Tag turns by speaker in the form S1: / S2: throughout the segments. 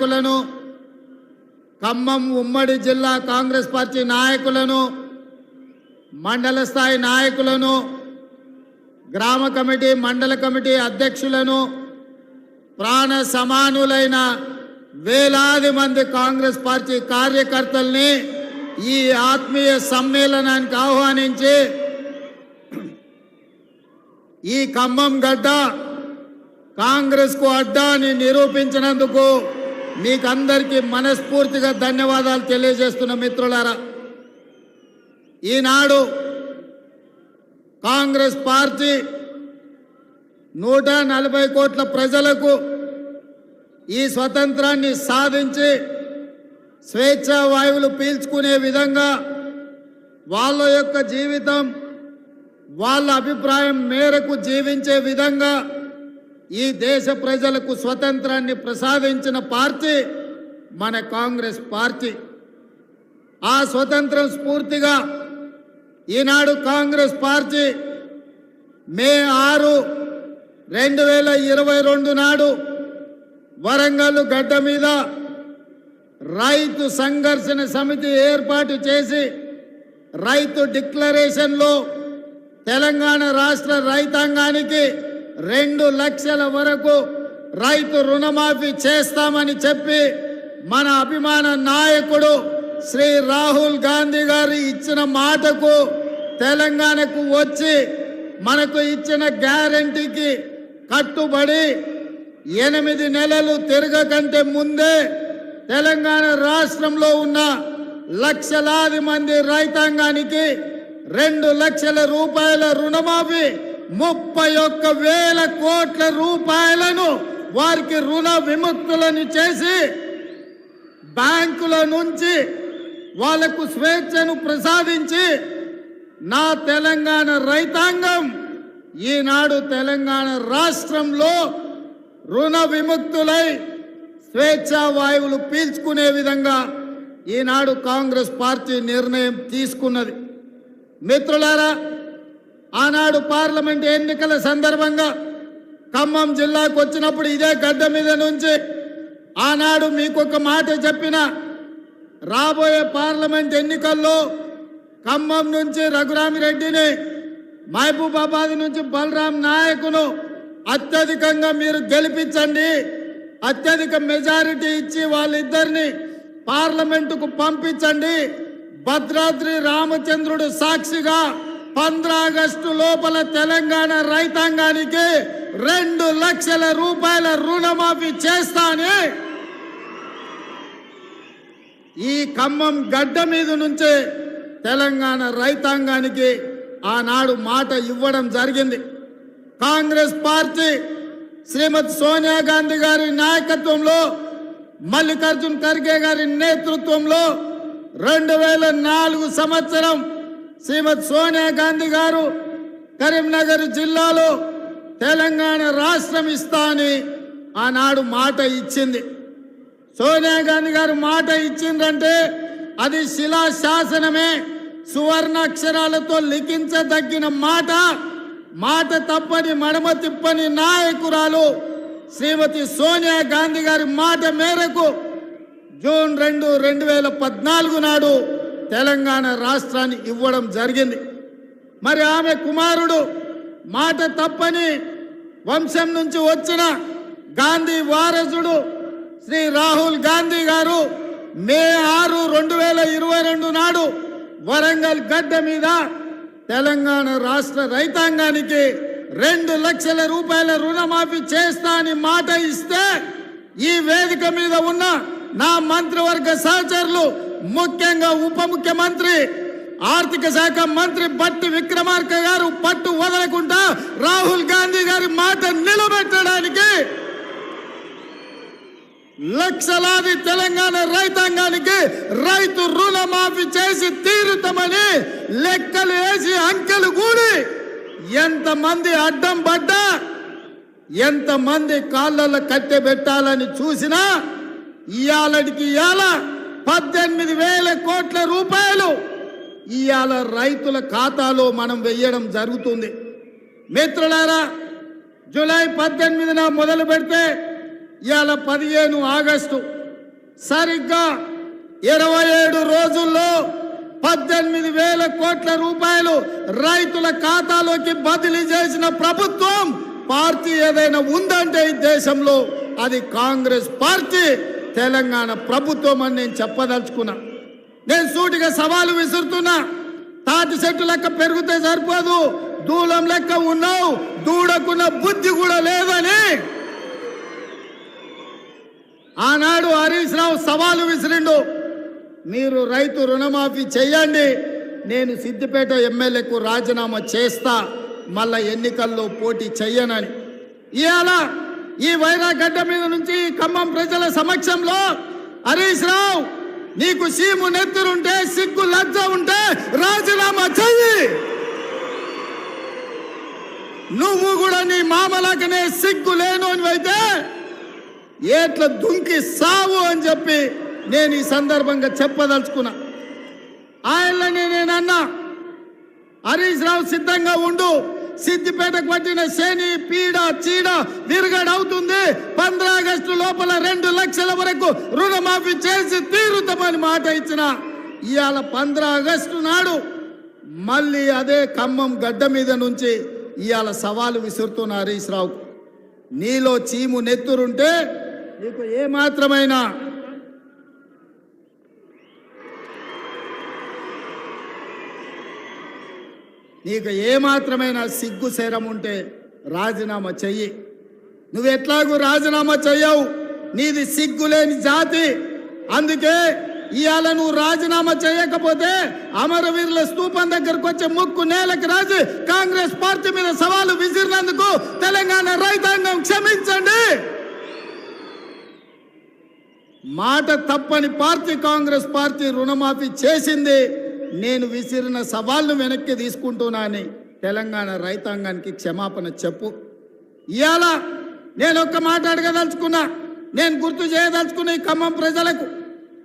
S1: నాయకులను ఖమ్మం ఉమ్మడి జిల్లా కాంగ్రెస్ పార్టీ నాయకులను మండల స్థాయి నాయకులను గ్రామ కమిటీ మండల కమిటీ అధ్యక్షులను ప్రాణ సమానులైన వేలాది మంది కాంగ్రెస్ పార్టీ కార్యకర్తల్ని ఈ ఆత్మీయ సమ్మేళనానికి ఆహ్వానించి ఈ ఖమ్మం గడ్డ కాంగ్రెస్కు అడ్డా అని నిరూపించినందుకు మీకందరికీ మనస్ఫూర్తిగా ధన్యవాదాలు తెలియజేస్తున్న మిత్రులారా ఈనాడు కాంగ్రెస్ పార్టీ నూట నలభై కోట్ల ప్రజలకు ఈ స్వతంత్రాన్ని సాధించి స్వేచ్ఛా వాయువులు పీల్చుకునే విధంగా వాళ్ళ యొక్క జీవితం వాళ్ళ అభిప్రాయం మేరకు జీవించే విధంగా ఈ దేశ ప్రజలకు స్వతంత్రాన్ని ప్రసాదించిన పార్టీ మన కాంగ్రెస్ పార్టీ. ఆ స్వతంత్రం స్ఫూర్తిగా ఈనాడు కాంగ్రెస్ పార్టీ మే ఆరు రెండు వేల ఇరవై రెండు నాడు వరంగల్ గడ్డ మీద రైతు సంఘర్షణ సమితి ఏర్పాటు చేసి రైతు డిక్లరేషన్లో తెలంగాణ రాష్ట్ర రైతాంగానికి రెండు లక్షల వరకు రైతు రుణమాఫీ చేస్తామని చెప్పి మన అభిమాన నాయకుడు శ్రీ రాహుల్ గాంధీ గారు ఇచ్చిన మాటకు తెలంగాణకు వచ్చి మనకు ఇచ్చిన గ్యారంటీకి కట్టుబడి ఎనిమిది నెలలు తిరగకంటే ముందే తెలంగాణ రాష్ట్రంలో ఉన్న లక్షలాది మంది రైతాంగానికి రెండు లక్షల రూపాయల రుణమాఫీ ముప్పై ఒక్క వేల కోట్ల రూపాయలను వారికి రుణ విముక్తులను చేసి బ్యాంకుల నుంచి వాళ్ళకు స్వేచ్ఛను ప్రసాదించి నా తెలంగాణ రైతాంగం ఈనాడు తెలంగాణ రాష్ట్రంలో రుణ విముక్తులై స్వేచ్ఛా వాయువులు పీల్చుకునే విధంగా ఈనాడు కాంగ్రెస్ పార్టీ నిర్ణయం తీసుకున్నది. మిత్రులారా ఆనాడు పార్లమెంట్ ఎన్నికల సందర్భంగా ఖమ్మం జిల్లాకు వచ్చినప్పుడు ఇదే గడ్డ మీద నుంచి ఆనాడు మీకు ఒక మాట చెప్పిన రాబోయే పార్లమెంట్ ఎన్నికల్లో ఖమ్మం నుంచి రఘురామిరెడ్డిని మహబూబాబాద్ నుంచి బలరాం నాయకును అత్యధికంగా మీరు గెలిపించండి అత్యధిక మెజారిటీ ఇచ్చి వాళ్ళిద్దరిని పార్లమెంటుకు పంపించండి భద్రాద్రి రామచంద్రుడు సాక్షిగా పంద్రాగస్టు లోపల తెలంగాణ రైతాంగానికి రెండు లక్షల రూపాయల రుణమాఫీ చేస్తానే. ఈ ఖమ్మం గడ్డ మీద నుంచే తెలంగాణ రైతాంగానికి ఆనాడు మాట ఇవ్వడం జరిగింది. కాంగ్రెస్ పార్టీ శ్రీమతి సోనియా గాంధీ గారి నాయకత్వంలో మల్లికార్జున్ ఖర్గే గారి నేతృత్వంలో రెండు వేల నాలుగు సంవత్సరం శ్రీమతి సోనియా గాంధీ గారు కరీంనగర్ జిల్లాలో తెలంగాణ రాష్ట్రం ఇస్తా అని ఆనాడు మాట ఇచ్చింది. సోనియా గాంధీ గారు మాట ఇచ్చిందంటే అది శిలా శాసనమే సువర్ణాక్షరాలతో లిఖించదగిన మాట మాట తప్పని మడమ తిప్పని నాయకురాలు శ్రీమతి సోనియా గాంధీ గారి మాట మేరకు జూన్ రెండు రెండు వేల పద్నాలుగు నాడు తెలంగాణ రాష్ట్రాన్ని ఇవ్వడం జరిగింది. మరి ఆమె కుమారుడు మాట తప్పని వంశం నుంచి వచ్చిన గాంధీ వారసుడు శ్రీ రాహుల్ గాంధీ గారు మే ఆరు రెండు వేల ఇరవై రెండు నాడు వరంగల్ గడ్డ మీద తెలంగాణ రాష్ట్ర రైతాంగానికి రెండు లక్షల రూపాయల రుణమాఫీ చేస్తా అని మాట ఇస్తే ఈ వేదిక మీద ఉన్న నా మంత్రివర్గ సహచరులు ముఖ్యంగా ఉప ముఖ్యమంత్రి ఆర్థిక శాఖ మంత్రి బట్టి విక్రమార్క గారు పట్టు వదలకుండా రాహుల్ గాంధీ గారి మాట నిలబెట్టడానికి లక్షలాది తెలంగాణ రైతాంగానికి రైతు రుణమాఫీ చేసి తీరుతామని లెక్కలు వేసి అంకెలు కూడి ఎంతమంది అడ్డం పడ్డా ఎంతమంది కాళ్ళల్లో కట్టె పెట్టాలని చూసినా ఇయాలడికి ఇయాల పద్దెనిమిది వేల కోట్ల రూపాయలు ఇవాళ రైతుల ఖాతాలో మనం వెయ్యడం జరుగుతుంది. మిత్రులారా జూలై పద్దెనిమిదిన మొదలు పెడితే ఇవాళ పదిహేను ఆగస్టు సరిగ్గా ఇరవై ఏడు రోజుల్లో పద్దెనిమిది వేల కోట్ల రూపాయలు రైతుల ఖాతాలోకి బదిలీ చేసిన ప్రభుత్వం పార్టీ ఏదైనా ఉందంటే ఈ దేశంలో అది కాంగ్రెస్ పార్టీ. తెలంగాణ ప్రభుత్వం అని నేను చెప్పదలుచుకున్నా. నేను సూటిగా సవాలు విసురుతున్నా. తాటి చెట్టు లెక్క పెరిగితే సరిపోదు. దూలం లెక్క ఉన్నావు. దూడకున్న బుద్ధి కూడా లేదని. ఆనాడు హరీష్ రావు సవాలు విసిరిండు. మీరు రైతు రుణమాఫీ చేయండి నేను సిద్దిపేట ఎమ్మెల్యేకు రాజీనామా చేస్తా. మళ్ళా ఎన్నికల్లో పోటీ చెయ్యనని. ఇవాళ ఈ వైరాగడ్డ మీద నుంచి ఖమ్మం ప్రజల సమక్షంలో హరీష్ రావు నీకు సీము నెత్తురుంటే సిగ్గు లజ్జ ఉంటే రాజీనామా చెయ్యి. నువ్వు కూడా నీ మామలాకనే సిగ్గు లేను అయితే ఏట్ల దుంకి సావు అని చెప్పి నేను ఈ సందర్భంగా చెప్పదలుచుకున్నా. ఆయనని నేను హరీష్ రావు సిద్ధంగా ఉండు. సిద్దిపేటకు పట్టిన శని పీడ చీడ విరగడవుతుంది. పంద్రా ఆగస్టు లోపల రెండు లక్షల వరకు రుణమాఫీ చేసి తీరుతామని మాట ఇచ్చిన ఇవాళ పంద్రా ఆగస్టు నాడు మళ్ళీ అదే ఖమ్మం గడ్డ మీద నుంచి ఇవాళ సవాలు విసురుతున్న హరీష్ రావు నీలో చీము నెత్తురుంటే నీకు ఏమాత్రమైనా నీకు ఏ సిగ్గు శరం ఉంటే రాజీనామా చెయ్యి. నువ్వు ఎట్లాగూ రాజీనామా చెయ్యవు? నీది సిగ్గులేని జాతి. అందుకే ఇవాళ నువ్వు రాజీనామా చేయకపోతే అమరవీరుల స్థూపం దగ్గరకు వచ్చే ముక్కు నేలకు రాజు. కాంగ్రెస్ పార్టీ మీద సవాలు విసిరినందుకు తెలంగాణ రైతాంగం క్షమించండి. మాట తప్పని పార్టీ కాంగ్రెస్ పార్టీ రుణమాఫీ చేసింది. నేను విసిరిన సవాళ్ళు వెనక్కి తీసుకుంటున్నానని తెలంగాణ రైతాంగానికి క్షమాపణ చెప్పు. ఇవాళ నేను ఒక్క మాట అడగదలుచుకున్నా నేను గుర్తు చేయదలుచుకున్న ఈ ఖమ్మం ప్రజలకు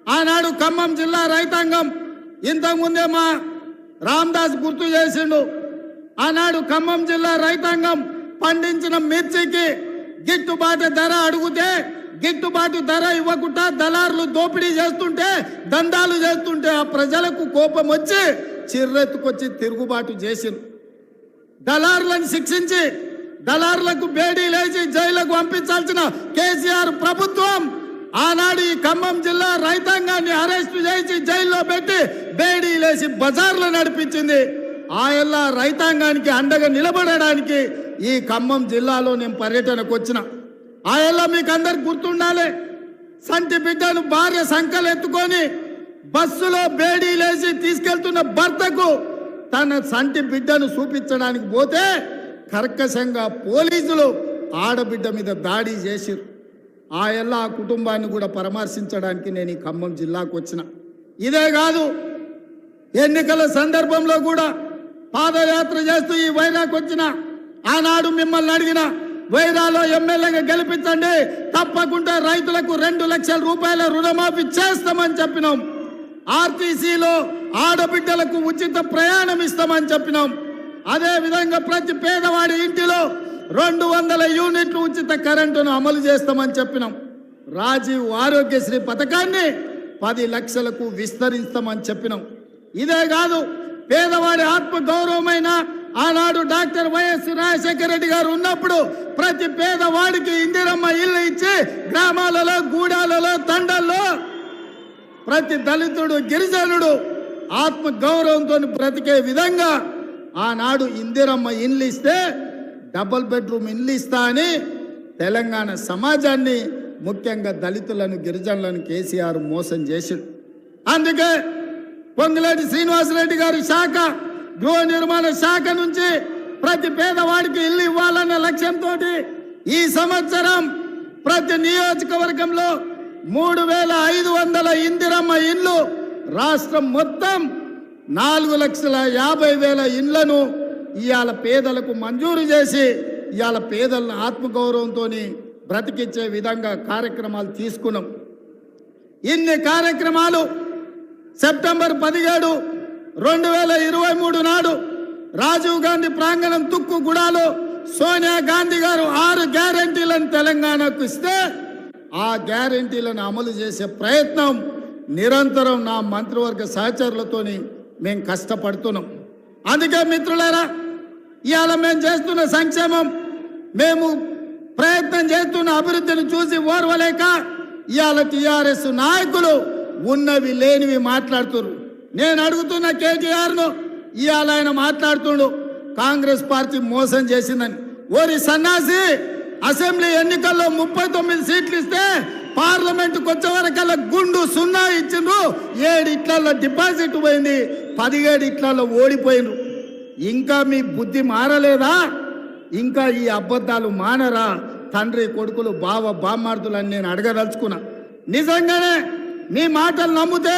S1: ఆనాడు ఖమ్మం జిల్లా రైతాంగం ఇంతకుముందే మా రామ్దాస్ గుర్తు చేసిండు ఆనాడు ఖమ్మం జిల్లా రైతాంగం పండించిన మిర్చికి గిట్టుబాటు ధర అడిగితే గిట్టుబాటు ధర ఇవ్వకుండా దళారులు దోపిడీ చేస్తుంటే దందాలు చేస్తుంటే ఆ ప్రజలకు కోపం వచ్చి చిర్రెత్తుకొచ్చి తిరుగుబాటు చేసింది దళారులను శిక్షించి దళారులకు బేడీ లేచి జైలుకు పంపించాల్సిన కేసీఆర్ ప్రభుత్వం ఆనాడు ఈ ఖమ్మం జిల్లా రైతాంగాన్ని అరెస్టు చేసి జైల్లో పెట్టి బేడీ లేచి బజార్లు నడిపించింది. ఆయల్లా రైతాంగానికి అండగా నిలబడడానికి ఈ ఖమ్మం జిల్లాలో నేను పర్యటనకు వచ్చిన. ఆయల్లో మీకు అందరికి గుర్తుండాలి? సంటి బిడ్డను భార్య సంకలు ఎత్తుకొని బస్సులో బేడీ లేచి తీసుకెళ్తున్న భర్తకు తన సంటి బిడ్డను చూపించడానికి పోతే కర్కశంగా పోలీసులు ఆడబిడ్డ మీద దాడి చేసిరు. ఆ ఎల్ల ఆ కుటుంబాన్ని కూడా పరామర్శించడానికి నేను ఈ ఖమ్మం జిల్లాకు వచ్చిన. ఇదే కాదు ఎన్నికల సందర్భంలో కూడా పాదయాత్ర చేస్తూ ఈ వైరాకు వచ్చిన. ఆనాడు మిమ్మల్ని అడిగిన వైరాలో ఎమ్మెల్యేగా గెలిపించండి. తప్పకుండా రైతులకు రెండు లక్షల రూపాయల రుణమాఫీ చేస్తామని చెప్పినాం. ఆర్టీసీలో ఆడబిడ్డలకు ఉచిత ప్రయాణం ఇస్తామని చెప్పినాం. అదే విధంగా ప్రతి పేదవాడి ఇంటిలో రెండు వందల యూనిట్లు ఉచిత కరెంటును అమలు చేస్తామని చెప్పినాం. రాజీవ్ ఆరోగ్యశ్రీ పథకాన్ని పది లక్షలకు విస్తరిస్తామని చెప్పినాం. ఇదే కాదు పేదవాడి ఆత్మ గౌరవమైన ఆనాడు డాక్టర్ వైఎస్ రాజశేఖర రెడ్డి గారు ఉన్నప్పుడు ప్రతి పేదవాడికి ఇందిరమ్మ ఇల్లు ఇచ్చి గ్రామాలలో గూడాలలో తండల్లో ప్రతి దళితుడు గిరిజనుడు ఆత్మ గౌరవంతో బ్రతికే విధంగా ఆనాడు ఇందిరమ్మ ఇల్లు ఇస్తే డబుల్ బెడ్రూమ్ ఇల్లు ఇస్తా అని తెలంగాణ సమాజాన్ని ముఖ్యంగా దళితులను గిరిజనులను కేసీఆర్ మోసం చేసిండు. అందుకే పొంగులేటి శ్రీనివాసరెడ్డి గారి శాఖ గృహ నిర్మాణ శాఖ నుంచి ప్రతి పేదవాడికి ఇల్లు ఇవ్వాలన్న లక్ష్యంతో ఈ సంవత్సరం ప్రతి నియోజకవర్గంలో మూడు వేల ఐదు వందల ఇందిరమ్మ ఇండ్లు రాష్ట్రం మొత్తం నాలుగు లక్షల యాభై వేల ఇండ్లను ఇవాళ పేదలకు మంజూరు చేసి ఇవాళ పేదలను ఆత్మగౌరవంతో బ్రతికించే విధంగా కార్యక్రమాలు తీసుకున్నాం. ఇన్ని కార్యక్రమాలు సెప్టెంబర్ పదిహేడు రెండు వేల ఇరవై మూడు నాడు రాజీవ్ గాంధీ ప్రాంగణం తుక్కు గుడాలో సోనియా గాంధీ గారు ఆరు గ్యారంటీలను తెలంగాణకు ఇస్తే ఆ గ్యారంటీలను అమలు చేసే ప్రయత్నం నిరంతరం నా మంత్రివర్గ సహచరులతోని మేము కష్టపడుతున్నాం. అందుకే మిత్రులారా ఇవాళ మేము చేస్తున్న సంక్షేమం మేము ప్రయత్నం చేస్తున్న అభివృద్ధిని చూసి ఓర్వలేక ఇవాళ టీఆర్ఎస్ నాయకులు ఉన్నవి లేనివి మాట్లాడుతున్నారు నేను అడుగుతున్న కేటీఆర్ను ఇవాళ ఆయన మాట్లాడుతుండు. కాంగ్రెస్ పార్టీ మోసం చేసిందని. ఓరి సన్నాసి అసెంబ్లీ ఎన్నికల్లో ముప్పై తొమ్మిది సీట్లు ఇస్తే పార్లమెంట్ వచ్చే వరకల్లా గుండు సున్నా ఇచ్చిండ్రు. ఏడు ఇట్లలో డిపాజిట్ పోయింది పదిహేడు ఇట్లలో ఓడిపోయిండ్రు. ఇంకా మీ బుద్ధి మారలేదా? ఇంకా ఈ అబద్ధాలు మానరా? తండ్రి కొడుకులు బావ బామ్మార్దులని నేను అడగదలుచుకున్నా. నిజంగానే మీ మాటలు నమ్మితే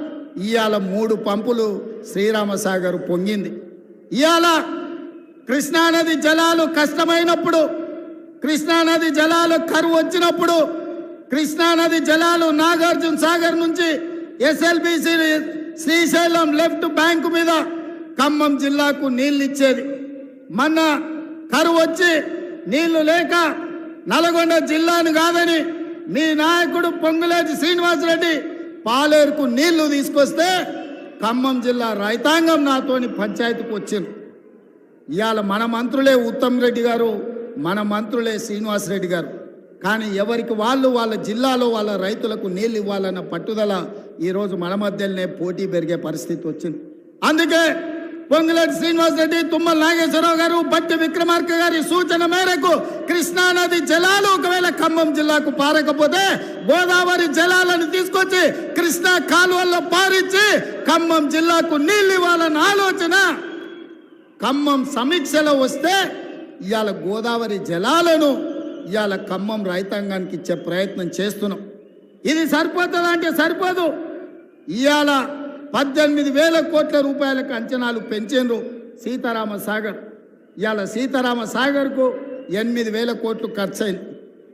S1: ఇవాళ మూడు పంపులు శ్రీరామసాగర్ పొంగింది. ఇవాళ కృష్ణానది జలాలు కష్టమైనప్పుడు కృష్ణానది జలాలు కరువు వచ్చినప్పుడు కృష్ణానది జలాలు నాగార్జున సాగర్ నుంచి ఎస్ఎల్బిసి శ్రీశైలం లెఫ్ట్ బ్యాంకు మీద ఖమ్మం జిల్లాకు నీళ్ళు ఇచ్చేది. మొన్న కరువు వచ్చి నీళ్ళు లేక నల్గొండ జిల్లాను కాదని మీ నాయకుడు పొంగులేటి శ్రీనివాసరెడ్డి పాలేరుకు నీళ్ళు తీసుకొస్తే ఖమ్మం జిల్లా రైతాంగం నాతోని పంచాయతీకి వచ్చింది ఇవాళ మన మంత్రులే ఉత్తమ్ రెడ్డి గారు మన మంత్రులే శ్రీనివాసరెడ్డి గారు. కానీ ఎవరికి వాళ్ళు వాళ్ళ జిల్లాలో వాళ్ళ రైతులకు నీళ్ళు ఇవ్వాలన్న పట్టుదల ఈరోజు మన మధ్యలోనే పోటీ పెరిగే పరిస్థితి వచ్చింది. అందుకే పొంగులేటి శ్రీనివాసరెడ్డి తుమ్మల నాగేశ్వరరావు గారు బట్టి విక్రమార్క గారి సూచన మేరకు కృష్ణానది జలాలు ఒకవేళ ఖమ్మం జిల్లాకు పారకపోతే గోదావరి జలాలను తీసుకొచ్చి కృష్ణా కాలువల్లో పారించి ఖమ్మం జిల్లాకు నీళ్ళు ఇవ్వాలన్న ఆలోచన. ఖమ్మం సమీక్షలో వస్తే ఇవాళ గోదావరి జలాలను ఇవాళ ఖమ్మం రైతాంగానికి ఇచ్చే ప్రయత్నం చేస్తున్నాం. ఇది సరిపోతుందంటే సరిపోదు. ఇవాళ పద్దెనిమిది వేల కోట్ల రూపాయలకు అంచనాలు పెంచిండ్రు సీతారామ సాగర్. ఇవాళ సీతారామ సాగర్కు ఎనిమిది వేల కోట్లు ఖర్చు అయింది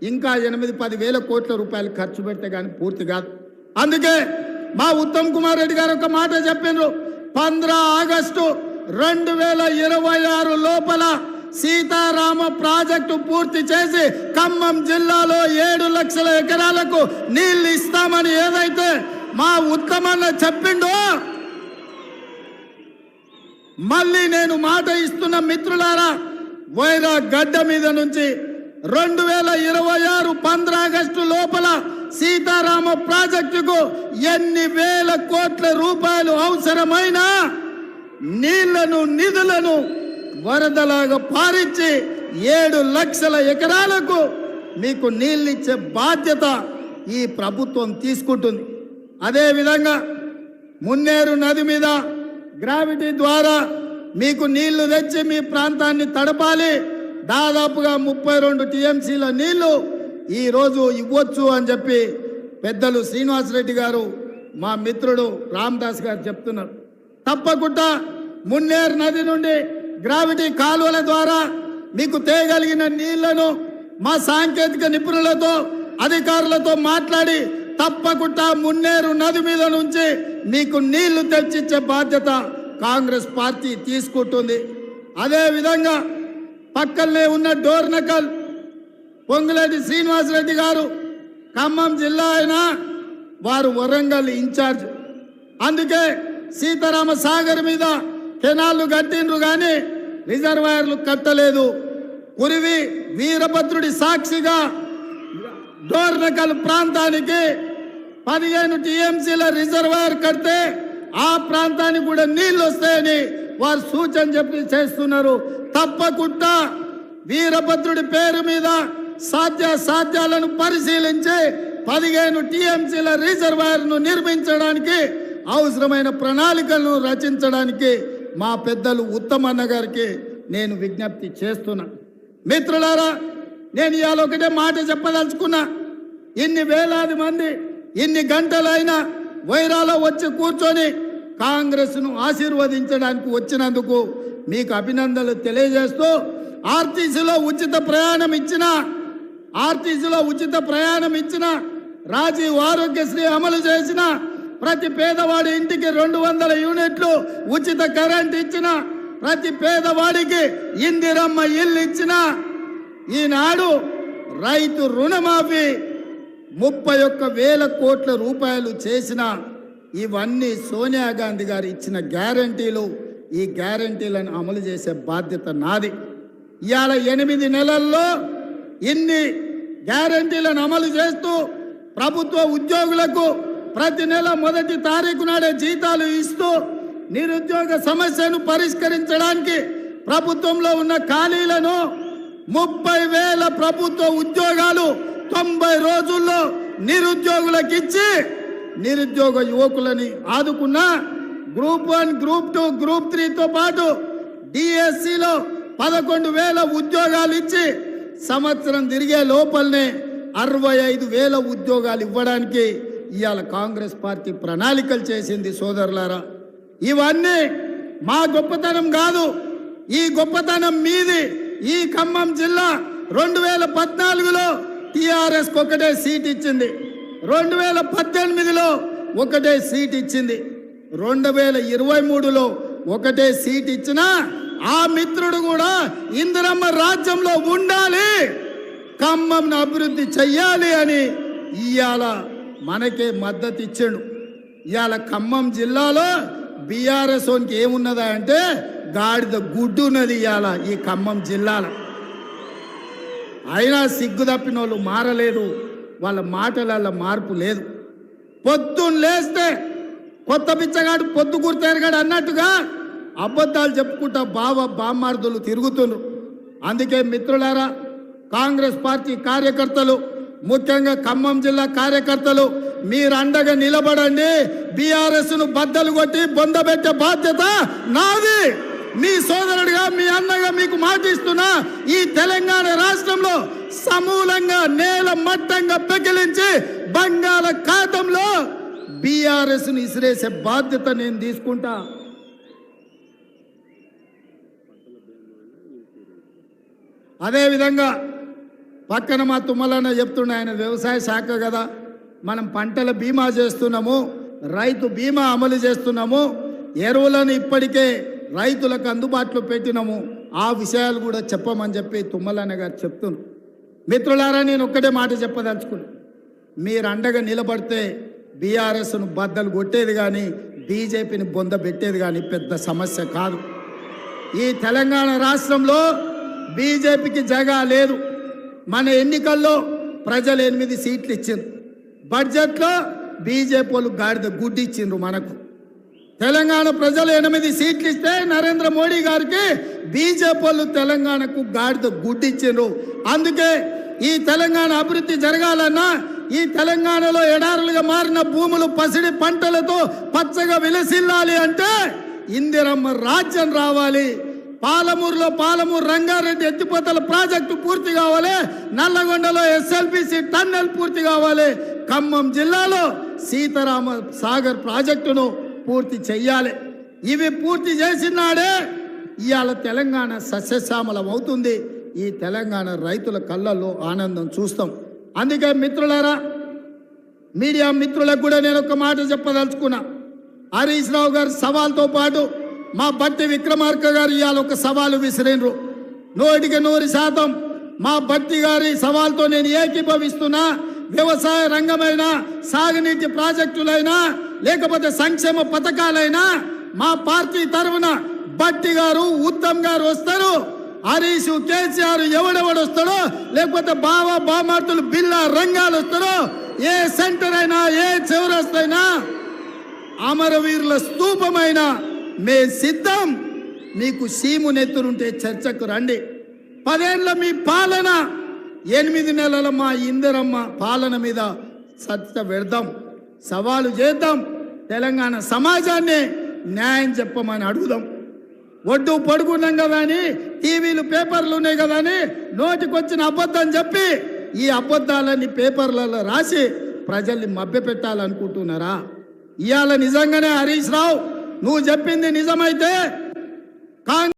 S1: ఇంకా ఎనిమిది పది వేల కోట్ల రూపాయలు ఖర్చు పెడితే కానీ పూర్తి కాదు. అందుకే మా ఉత్తమ్ కుమార్ రెడ్డి గారు ఒక మాట చెప్పిండ్రు. పంద్ర ఆగస్టు రెండు వేల ఇరవై ఆరు లోపల సీతారామ ప్రాజెక్టు పూర్తి చేసి ఖమ్మం జిల్లాలో ఏడు లక్షల ఎకరాలకు నీళ్ళు ఇస్తామని ఏదైతే మా ఉత్తమన్న చెప్పిండో? మళ్ళీ నేను మాట ఇస్తున్న మిత్రులారా వైరా గడ్డ మీద నుంచి రెండు వేల ఇరవై ఆరు పంద్రాగస్టు లోపల సీతారామ ప్రాజెక్టుకు ఎన్ని వేల కోట్ల రూపాయలు అవసరమైన నీళ్ళను నిధులను వరదలాగా పారించి ఏడు లక్షల ఎకరాలకు మీకు నీళ్ళిచ్చే బాధ్యత ఈ ప్రభుత్వం తీసుకుంటుంది. అదేవిధంగా మున్నేరు నది మీద గ్రావిటీ ద్వారా మీకు నీళ్ళు తెచ్చి మీ ప్రాంతాన్ని తడపాలి. దాదాపుగా ముప్పై రెండు టీఎంసీల నీళ్ళు ఈరోజు ఇవ్వచ్చు అని చెప్పి పెద్దలు శ్రీనివాసరెడ్డి గారు మా మిత్రుడు రామదాస్ గారు చెప్తున్నారు. తప్పకుండా మున్నేరు నది నుండి గ్రావిటీ కాలువల ద్వారా మీకు తేగలిగిన నీళ్ళను మా సాంకేతిక నిపుణులతో అధికారులతో మాట్లాడి తప్పకుండా మున్నేరు నది మీద నుంచి మీకు నీళ్ళు తెచ్చిచ్చే బాధ్యత కాంగ్రెస్ పార్టీ తీసుకుంటుంది. అదే విధంగా పక్కనే ఉన్న డోర్నకల్ పొంగులేటి శ్రీనివాసరెడ్డి గారు ఖమ్మం జిల్లా అయినా వారు వరంగల్ ఇన్ఛార్జ్. అందుకే సీతారామ సాగర్ మీద కెనాళ్ళు కట్టిండ్రు కానీ రిజర్వాయర్లు కట్టలేదు. కురివి వీరభద్రుడి సాక్షిగా డోర్నకల్ ప్రాంతానికి పదిహేను టీఎంసీల రిజర్వాయర్ కడితే ఆ ప్రాంతానికి కూడా నీళ్ళు వస్తాయని వారు సూచన చెప్పి చేస్తున్నారు. తప్పకుండా వీరభద్రుడి పేరు మీద సాధ్య సాధ్యాలను పరిశీలించి పదిహేను టీఎంసీల రిజర్వాయర్ను నిర్మించడానికి అవసరమైన ప్రణాళికలను రచించడానికి మా పెద్దలు ఉత్తమన్న గారికి నేను విజ్ఞప్తి చేస్తున్నా. మిత్రులారా నేను ఇవాళ ఒకటే మాట చెప్పదలుచుకున్నా. ఇన్ని వేలాది మంది ఇన్ని గంటలైనా వైరాలో వచ్చి కూర్చొని కాంగ్రెస్ను ఆశీర్వదించడానికి వచ్చినందుకు మీకు అభినందనలు తెలియజేస్తూ ఆర్టీసీలో ఉచిత ప్రయాణం ఇచ్చిన ఆర్టీసీలో ఉచిత ప్రయాణం ఇచ్చిన రాజీవ్ ఆరోగ్యశ్రీ అమలు చేసిన ప్రతి పేదవాడి ఇంటికి రెండు వందల యూనిట్లు ఉచిత కరెంట్ ఇచ్చిన ప్రతి పేదవాడికి ఇందిరమ్మ ఇల్లు ఇచ్చిన ఈనాడు రైతు రుణమాఫీ ముప్పై ఒక్క వేల కోట్ల రూపాయలు చేసిన ఇవన్నీ సోనియా గాంధీ గారు ఇచ్చిన గ్యారంటీలు ఈ గ్యారంటీలను అమలు చేసే బాధ్యత నాది. ఇవాళ ఎనిమిది నెలల్లో ఇన్ని గ్యారంటీలను అమలు చేస్తూ ప్రభుత్వ ఉద్యోగులకు ప్రతి నెల మొదటి తారీఖు నాడే జీతాలు ఇస్తూ నిరుద్యోగ సమస్యను పరిష్కరించడానికి ప్రభుత్వంలో ఉన్న ఖాళీలను ముప్పై వేల ప్రభుత్వ ఉద్యోగాలు తొంభై రోజుల్లో నిరుద్యోగులకు ఇచ్చి నిరుద్యోగ యువకులని ఆదుకున్న group one group two group త్రీతో పాటు డిఎస్సిలో పదకొండు వేల ఉద్యోగాలు ఇచ్చి సంవత్సరం తిరిగే లోపలనే అరవై ఐదు వేల ఉద్యోగాలు ఇవ్వడానికి ఇవాళ కాంగ్రెస్ పార్టీ ప్రణాళికలు చేసింది సోదరులారా. ఇవన్నీ మా గొప్పతనం కాదు. ఈ గొప్పతనం మీది. ఈ ఖమ్మం జిల్లా రెండు వేల పద్నాలుగులో టిఆర్ఎస్ ఒకటే సీట్ ఇచ్చింది. రెండు వేల పద్దెనిమిదిలో ఒకటే సీట్ ఇచ్చింది. రెండు వేల ఇరవై మూడులో ఒకటే సీట్ ఇచ్చిన ఆ మిత్రుడు కూడా ఇందిరమ్మ రాజ్యంలో ఉండాలి. ఖమ్మం అభివృద్ధి చెయ్యాలి అని ఇవాళ మనకే మద్దతు ఇచ్చాడు. ఇవాళ ఖమ్మం జిల్లాలో బీఆర్ఎస్ ఓనికి ఏమున్నదా అంటే గాడిద గుడ్డు ఉన్నది ఇవాళ ఈ ఖమ్మం జిల్లాలో. అయినా సిగ్గు తప్పిన వాళ్ళు మారలేదు. వాళ్ళ మాటలలో మార్పు లేదు. పొద్దున్న లేస్తే కొత్త పిచ్చగాడు పొద్దు గుర్తెరగాడు అన్నట్టుగా అబద్ధాలు చెప్పుకుంటా బావ బామ్మార్దులు తిరుగుతున్నారు అందుకే మిత్రులారా కాంగ్రెస్ పార్టీ కార్యకర్తలు ముఖ్యంగా ఖమ్మం జిల్లా కార్యకర్తలు మీరు అండగా నిలబడండి. బీఆర్ఎస్ను బద్దలు కొట్టి బొందబెట్టే బాధ్యత నాది. మీ సోదరుడిగా మీ అన్నగా మీకు మాటిస్తున్నా ఈ తెలంగాణ రాష్ట్రంలో సమూలంగా నేల మట్టంగా పెకిలించి బంగాళ ఖాతంలో బీఆర్ఎస్ ఇసిరేసే బాధ్యత నేను తీసుకుంటా. అదేవిధంగా పక్కన మా తుమ్మలన్న చెప్తుండే ఆయన వ్యవసాయ శాఖ కదా మనం పంటల బీమా చేస్తున్నాము రైతు బీమా అమలు చేస్తున్నాము ఎరువులను ఇప్పటికే రైతులకు అందుబాటులో పెట్టినాము. ఆ విషయాలు కూడా చెప్పమని చెప్పి తుమ్మలన్న గారు చెప్తున్నారు. మిత్రులారా నేను ఒక్కటే మాట చెప్పదలుచుకున్నా. మీరు అండగా నిలబడితే బీఆర్ఎస్ను బద్దలు కొట్టేది కానీ బీజేపీని బొంద పెట్టేది కానీ పెద్ద సమస్య కాదు. ఈ తెలంగాణ రాష్ట్రంలో బీజేపీకి జగా లేదు. మన ఎన్నికల్లో ప్రజలు ఎనిమిది సీట్లు ఇచ్చిండ్రు. బడ్జెట్లో బీజేపీ వాళ్ళు గాడిద గుడ్డిచ్చిండ్రు మనకు. తెలంగాణ ప్రజలు ఎనిమిది సీట్లు ఇస్తే నరేంద్ర మోడీ గారికి బీజేపీ వాళ్ళు తెలంగాణకు గాడిద గుడ్డిచ్చారు అందుకే ఈ తెలంగాణ అభివృద్ధి జరగాలన్నా ఈ తెలంగాణలో ఎడారులుగా మారిన భూములు పసిడి పంటలతో పచ్చగా విలసిల్లాలి అంటే ఇందిరమ్మ రాజ్యం రావాలి. పాలమూరులో పాలమూరు రంగారెడ్డి ఎత్తిపోతల ప్రాజెక్టు పూర్తి కావాలి. నల్లగొండలో ఎస్ఎల్పిసి టన్నెల్ పూర్తి కావాలి. ఖమ్మం జిల్లాలో సీతారామ సాగర్ ప్రాజెక్టును పూర్తి చెయ్యాలి. ఇవి పూర్తి చేసినాడే ఇవాళ తెలంగాణ సస్యశ్యామలం అవుతుంది. ఈ తెలంగాణ రైతుల కళ్ళల్లో ఆనందం చూస్తాం. అందుకే మిత్రులారా మీడియా మిత్రులకు కూడా నేను ఒక మాట చెప్పదలుచుకున్నా. హరీష్ రావు గారు సవాల్తో పాటు మా బట్టి విక్రమార్క గారు ఇవాళ ఒక సవాలు విసిరినరు. నూటికి నూరు శాతం మా బట్టి గారి సవాల్తో నేను ఏకీభవిస్తున్నా. వ్యవసాయ రంగమైన సాగునీటి ప్రాజెక్టులైనా లేకపోతే సంక్షేమ పథకాలైనా మా పార్టీ తరఫున బట్టి గారు ఉత్తమ్ గారు వస్తారు. హరీష్ కేసీఆర్ ఎవడెవడు వస్తాడో లేకపోతే బావ బామార్తులు బిల్లా రంగాలు వస్తారో ఏ సెంటర్ అయినా ఏ చివరస్తైనా అమరవీరుల స్తూపమైన మే సిద్ధం. మీకు సీము నెత్తురుంటే చర్చకు రండి. పదేళ్ళ మీ పాలన ఎనిమిది నెలల మా ఇందిరమ్మ పాలన మీద చర్చ పెడదాం. సవాలు చేద్దాం. తెలంగాణ సమాజాన్ని న్యాయం చెప్పమని అడుగుదాం. ఒడ్డు పడుకున్నాం కదా అని టీవీలు పేపర్లు ఉన్నాయి కదా అని నోటికొచ్చిన అబద్ధం చెప్పి ఈ అబద్ధాలన్నీ పేపర్లలో రాసి ప్రజల్ని మభ్యపెట్టాలనుకుంటున్నారా? ఇవాళ నిజంగానే హరీష్ రావు నువ్వు చెప్పింది నిజమైతే కాంగ్రెస్